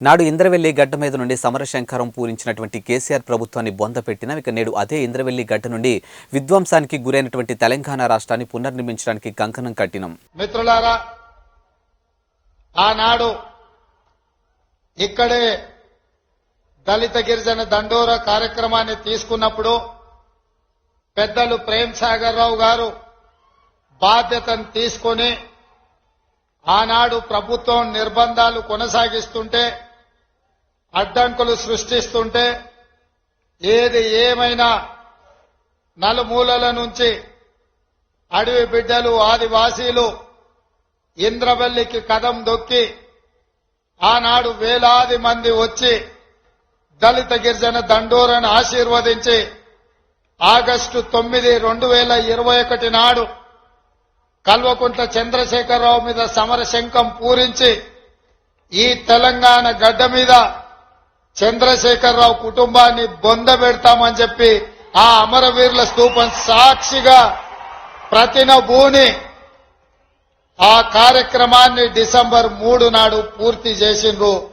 నాడు ఇంద్రవెల్లి గడ్డ మీద నుండి సమరశంకరం పూరించినటువంటి కేసీఆర్ ప్రభుత్వాన్ని బొందపెట్టిన ఇక నేడు అదే ఇంద్రవెల్లి గడ్డ నుండి విధ్వంసానికి గురైనటువంటి తెలంగాణ రాష్ట్రాన్ని పునర్నిర్మించడానికి కంకణం కట్టినం. మిత్రులారా ఆనాడు ఇక్కడే దళిత గిరిజన దండోర కార్యక్రమాన్ని తీసుకున్నప్పుడు పెద్దలు ప్రేమ్ సాగర్ రావు గారు బాధ్యతను తీసుకొని ఆనాడు ప్రభుత్వం నిర్బంధాలు కొనసాగిస్తుంటే అడ్డంకులు సృష్టిస్తుంటే ఏది ఏమైనా నలుమూలల నుంచి అడవి బిడ్డలు ఆదివాసీలు ఇంద్రవల్లికి కదం దొక్కి ఆనాడు వేలాది మంది వచ్చి దళిత గిరిజన దండోరను ఆశీర్వదించి ఆగస్టు తొమ్మిది రెండు వేల ఇరవై ఒకటి నాడు కల్వకుంట్ల చంద్రశేఖరరావు మీద సమరశంఖం పూరించి ఈ తెలంగాణ గడ్డ మీద చంద్రశేఖరరావు కుటుంబాన్ని బొంద పెడతామని చెప్పి ఆ అమరవీరుల స్థూపం సాక్షిగా ప్రతినభూని ఆ కార్యక్రమాన్ని డిసెంబర్ మూడు నాడు పూర్తి చేసిండ్రు.